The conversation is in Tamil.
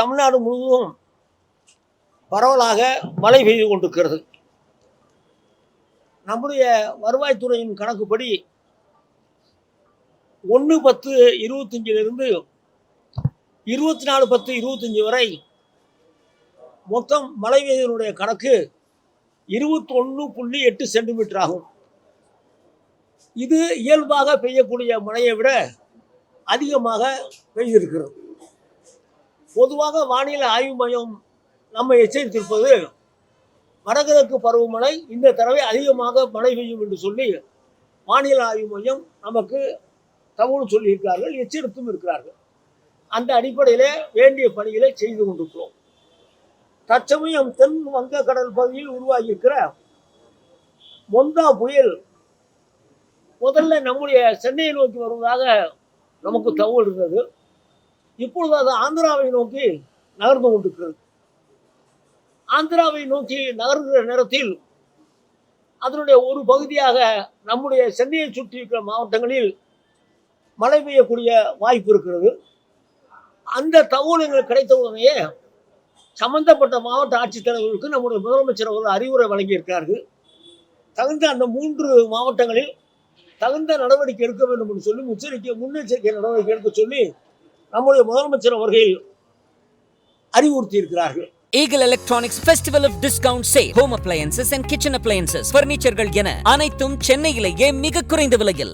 தமிழ்நாடு முழுவதும் பரவலாக மழை பெய்து கொண்டிருக்கிறது. நம்முடைய வருவாய்த்துறையின் கணக்குப்படி ஒன்று பத்து இருபத்தஞ்சிலிருந்து இருபத்தி நாலு பத்து இருபத்தஞ்சி வரை மொத்தம் மழை பெய்தனுடைய கணக்கு இருபத்தொன்று புள்ளி எட்டு சென்டிமீட்டர் ஆகும். இது இயல்பாக பெய்யக்கூடிய மழையை விட அதிகமாக பெய்திருக்கிறது. பொதுவாக வானிலை ஆய்வு மையம் நம்ம எச்சரித்திருப்பது வடகிழக்கு பருவமழை இந்த தடவை அதிகமாக மழை பெய்யும் என்று சொல்லி வானிலை ஆய்வு மையம் நமக்கு தகவல் சொல்லியிருக்கிறார்கள் எச்சரித்தும் இருக்கிறார்கள். அந்த அடிப்படையில் வேண்டிய பணிகளை செய்து கொண்டிருக்கிறோம். தற்சமயம் தென் வங்க கடல் பகுதியில் உருவாகியிருக்கிற மொந்தா புயல் முதல்ல நம்முடைய சென்னையை நோக்கி வருவதாக நமக்கு தகவல் இருந்தது. இப்பொழுது அது ஆந்திராவை நோக்கி நகர்ந்து கொண்டிருக்கிறது. ஆந்திராவை நோக்கி நகர்கிற நேரத்தில் அதனுடைய ஒரு பகுதியாக நம்முடைய சென்னையை சுற்றி இருக்கிற மாவட்டங்களில் மழை பெய்யக்கூடிய வாய்ப்பு இருக்கிறது. அந்த தகவல் எங்களுக்கு கிடைத்த உடனேயே சம்பந்தப்பட்ட மாவட்ட ஆட்சித்தலைவர்களுக்கு நம்முடைய முதலமைச்சர் அவர்கள் அறிவுரை வழங்கியிருக்கிறார்கள். தகுந்த அந்த மூன்று மாவட்டங்களில் தகுந்த நடவடிக்கை எடுக்க வேண்டும் என்று சொல்லி முச்சரிக்கை முன்னெச்சரிக்கை நடவடிக்கை எடுக்க சொல்லி நம்முடைய முதலமைச்சர் அவர்கள் அறிவுறுத்தி இருக்கிறார்கள் Eagle Electronics Festival of Discount Sale Home Appliances and Kitchen Appliances Furnitureகள் என அனைத்தும் சென்னையிலேயே மிக குறைந்த விலையில்